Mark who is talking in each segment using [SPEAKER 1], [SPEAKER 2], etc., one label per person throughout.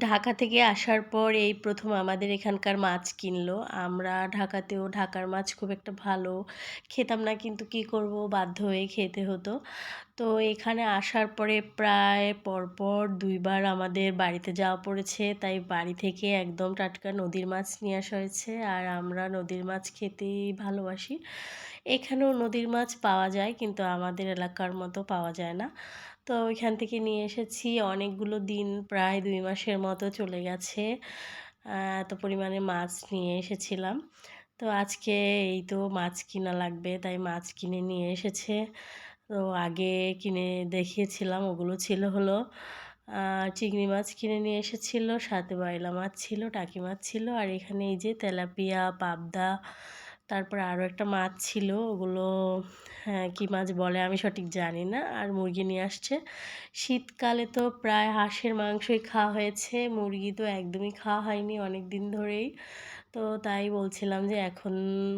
[SPEAKER 1] ঢাকা থেকে আসার পর এই প্রথম আমাদের এখানকার মাছ কিনলো। আমরা ঢাকাতেও ঢাকার মাছ খুব একটা ভালো খেতাম না, কিন্তু কি করব? বাধ্য হয়ে খেতে হতো। তো এখানে আসার পরে প্রায় পরপর দুইবার আমাদের বাড়িতে যাওয়া পড়েছে। তাই বাড়ি থেকে একদম টাটকা নদীর মাছ নিয়ে আসা হয়েছে। আর আমরা নদীর মাছ খেতেই ভালোবাসি। এখানেও নদীর মাছ পাওয়া যায়, কিন্তু আমাদের এলাকার মতো পাওয়া যায় না। তো ওইখান থেকে নিয়ে এসেছি। অনেকগুলো দিন প্রায় দুই মাসের মতো চলে গেছে। এত পরিমাণে মাছ নিয়ে এসেছিলাম। তো আজকে এই তো মাছ কিনা লাগবে, তাই মাছ কিনে নিয়ে এসেছে। তো আগে কিনে দেখিয়েছিলাম, ওগুলো ছিল হলো চিংড়ি মাছ কিনে নিয়ে এসেছিল, সাথে বাইলা মাছ ছিল, টাকি মাছ ছিল, আর এখানে এই যে তেলাপিয়া, পাবদা তারপর আরও একটা মাছ ছিল, ওগুলো হ্যাঁ কী মাছ বলে আমি সঠিক জানি না। আর মুরগি নিয়ে আসছে। শীতকালে তো প্রায় হাঁসের মাংসই খাওয়া হয়েছে, মুরগি তো একদমই খাওয়া হয়নি অনেক দিন ধরেই। তো তাই বলছিলাম যে এখন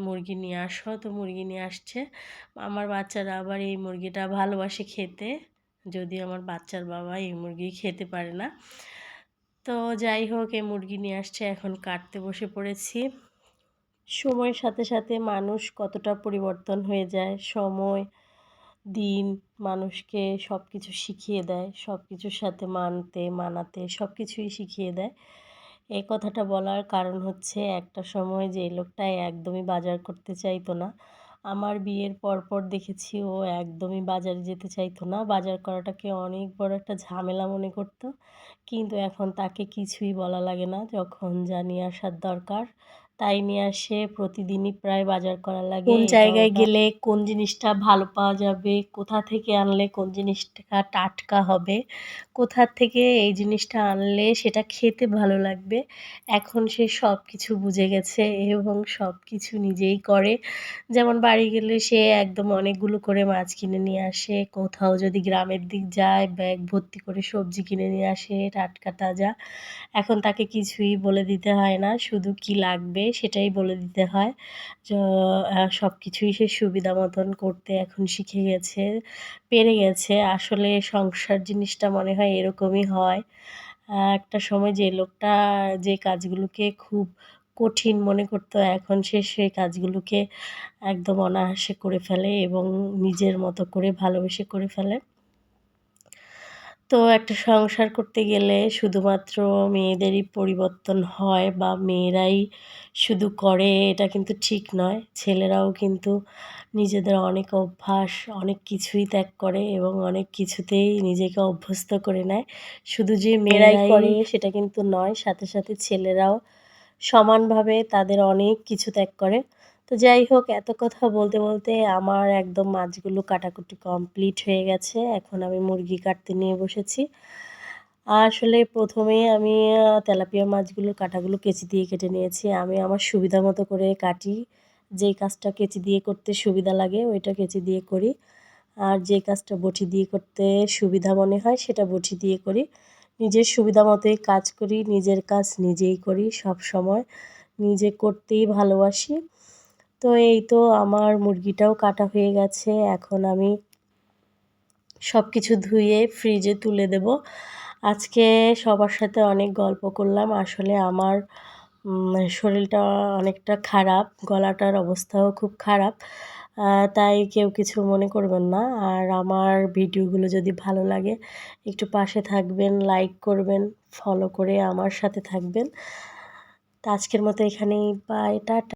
[SPEAKER 1] মুরগি নিয়ে আসো। তো মুরগি নিয়ে আসছে। আমার বাচ্চারা আবার এই মুরগিটা ভালোবাসে খেতে। যদি আমার বাচ্চার বাবা এই মুরগি খেতে পারে না। তো যাই হোক, এই মুরগি নিয়ে আসছে। এখন কাটতে বসে পড়েছি। সময়ের সাথে সাথে মানুষ কতটা পরিবর্তন হয়ে যায়। সময়, দিন মানুষকে সব কিছু শিখিয়ে দেয় সব কিছুর সাথে মানতে, মানাতে সব কিছুই শিখিয়ে দেয়। এই কথাটা বলার কারণ হচ্ছে একটা সময় যে লোকটা একদমই বাজার করতে চাইতো না। আমার বিয়ের পরপর দেখেছি ও একদমই বাজারে যেতে চাইতো না। বাজার করাটাকে অনেক বড় একটা ঝামেলা মনে করতো। কিন্তু এখন তাকে কিছুই বলা লাগে না। যখন যা নিয়ে আসার দরকার তাই নিয়ে আসে প্রতিদিনই প্রায় বাজার করা লাগে। কোন জায়গায় গেলে কোন জিনিসটা ভালো পাওয়া যাবে? কোথা থেকে আনলে কোন জিনিসটা টাটকা হবে? কোথা থেকে এই জিনিসটা আনলে সেটা খেতে ভালো লাগবে? এখন সে সব কিছু বুঝে গেছে এবং সব কিছু নিজেই করে। যেমন বাড়ি গেলে সে একদম অনেকগুলো করে মাছ কিনে নিয়ে আসে। কোথাও যদি গ্রামের দিক যায় ব্যাগ ভর্তি করে সবজি কিনে নিয়ে আসে টাটকা তাজা। এখন তাকে কিছুই বলে দিতে হয় না শুধু কি লাগবে? সেটাই বলে দিতে হয়। সব কিছুই সে সুবিধা মতন করতে এখন শিখে গেছে, পেরে গেছে। আসলে সংসার জিনিসটা মনে হয় এরকমই হয়। একটা সময় যে লোকটা যে কাজগুলোকে খুব কঠিন মনে করতো, এখন সে সেই কাজগুলোকে একদম অনায়াসে করে ফেলে এবং নিজের মতো করে ভালোবেসে করে ফেলে। তো একটা সংসার করতে গেলে শুধুমাত্র মেয়েদেরই পরিবর্তন হয় বা মেয়েরাই শুধু করে এটা কিন্তু ঠিক নয়। ছেলেরাও কিন্তু নিজেদের অনেক অভ্যাস অনেক কিছুই ত্যাগ করে এবং অনেক কিছুতেই নিজেকে অভ্যস্ত করে নেয়। শুধু যে মেয়েরাই করে সেটা কিন্তু নয় সাথে সাথে ছেলেরাও সমানভাবে তাদের অনেক কিছু ত্যাগ করে। তো যাই হোক, এত কথা বলতে বলতে আমার একদম মাছগুলো কাটাকুটি কমপ্লিট হয়ে গেছে। এখন আমি মুরগি কাটতে নিয়ে বসেছি। আসলে প্রথমে আমি তেলাপিয়া মাছগুলো, কাটাগুলো কেচি দিয়ে কেটে নিয়েছি। আমি আমার সুবিধা মতো করে কাটি। যেই কাজটা কেচি দিয়ে করতে সুবিধা লাগে, ওইটা কেচি দিয়ে করি। আর যে কাজটা বটি দিয়ে করতে সুবিধা মনে হয়, সেটা বটি দিয়ে করি। নিজের সুবিধা মতোই কাজ করি, নিজের কাজ নিজেই করি সব সময়। নিজে করতেই ভালোবাসি। তো এই তো আমার মুরগিটাও কাটা হয়ে গেছে। এখন আমি সব কিছু ধুয়ে ফ্রিজে তুলে দেব। আজকে সবার সাথে অনেক গল্প করলাম। আসলে আমার শরীরটা অনেকটা খারাপ, গলাটার অবস্থাও খুব খারাপ তাই কেউ কিছু মনে করবেন না। আর আমার ভিডিওগুলো যদি ভালো লাগে, একটু পাশে থাকবেন লাইক করবেন ফলো করে আমার সাথে থাকবেন। তো আজকের মতো এখানেই বাই টাটা।